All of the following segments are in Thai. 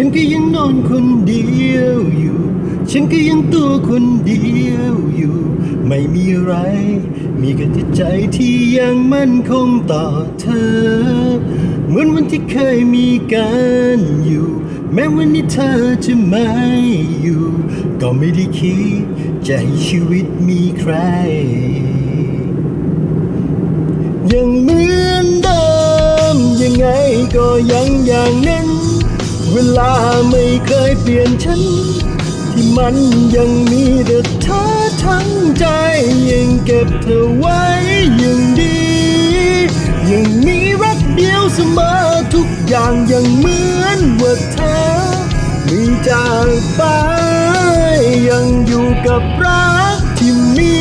ฉันก็ยังนอนคนเดียวอยู่ ฉันก็ยังตัวคนเดียวอยู่ ไม่มีอะไร มีแค่จิตใจที่ยังมั่นคงต่อเธอ เหมือนวันที่เคยมีกันอยู่ แม้วันนี้เธอจะไม่อยู่ ก็ไม่ได้คิดจะให้ชีวิตมีใคร ยังเหมือนเดิมยังไงก็ยังอย่างนั้น วลาไม่เคยเปลี่ยนฉัน ที่มันยังมีแต่เธอทั้งใจ ยังเก็บเธอไว้ย่างดี ยังมีรักเดียวเสมอทุกอย่างยังเหมือนว่าเธอมีจากไปยังอยู่กับรักที่มี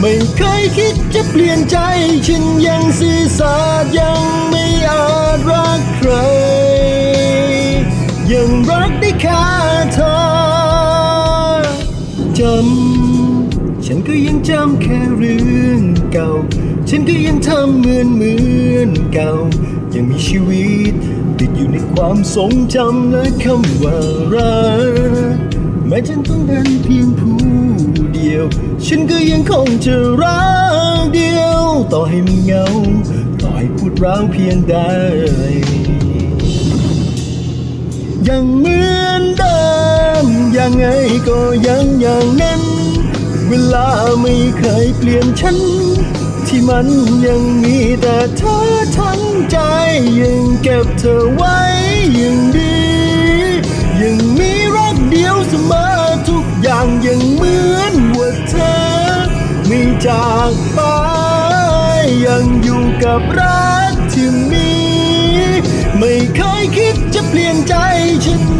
ไม่เคยคิดจะเปลี่ยนใจ ฉันยังซื่อสัตย์ยังไม่ำ ฉันก็ยังจำแค่เรื่องเก่า ฉันก็ยังทำเหมือนเหมือนเก่า ยังมีชีวิต ติดอยู่ในความทรงจำและคำว่ารักแม้ฉันต้องเดินเพียงผู้เดียว ฉันก็ยังคงจะรักเดียว ต่อให้มันเงา ต่อให้พูดร้าวเพียงใดยังเหมือน ยังไงก็ยังอย่างนั้น เวลาไม่เคยเปลี่ยนฉัน ที่มันยังมีแต่เธอทั้งใจ ยังเก็บเธอไว้ย่างดี ยังมีรักเดียวเสมอทุกอย่างยังเหมือนว่าเธอ ไม่จากไป ยังอยู่กับรักที่มี ไม่เคยคิดจะเปลี่ยนใจฉัน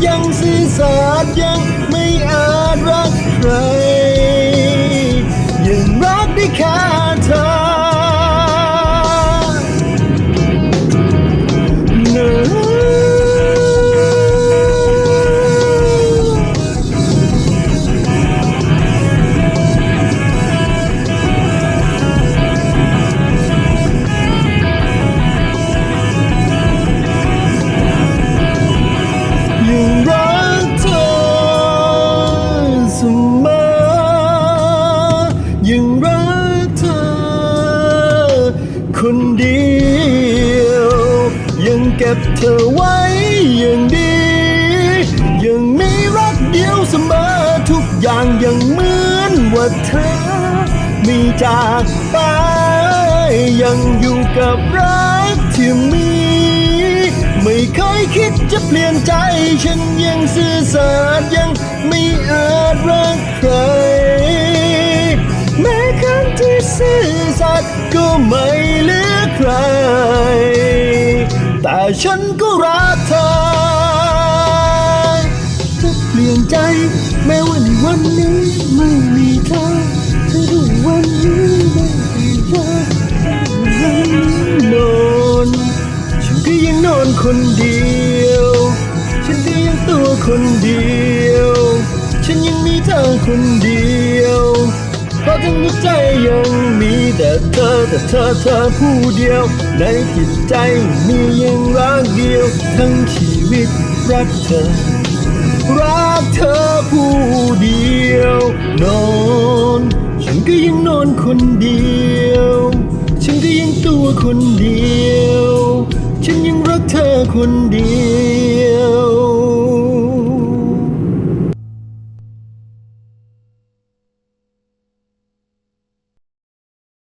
มอยังรักเธอ คนเดียว ยังเก็บเธอไว้อย่างดี ยังมีรักเดียวเสมอทุกอย่างยังเหมือนว่าเธอ มีจากไปยังอยู่กับรักที่มี คยคิดจะเปลี่ยนใจ ฉันยังซื่อสัตย์ยังไม่อาจรักใคร แม้ครั้งที่ซื่อสัตย์ก็ไม่เหลือใคร แต่ฉันก็รักเธอ จะเปลี่ยนใจ แม้ว่าในวันนี้ไม่มีเธอเธอดูวันนี้ไม่มีเธอวันนี้นอนฉันก็ยังนอนคนเดียว ตัวคนเดียว ฉันยังมีเธอคนเดียว เพราะทั้งหัวใจยังมีแต่เธอแต่เธอเธอผู้เดียว ในจิตใจมียังรักเดียว ทั้งชีวิตรักเธอ รักเธอผู้เดียวนอนฉันก็ยังนอนคนเดียว ฉันก็ยังตัวคนเดียว ฉันยังรักเธอคนเดียว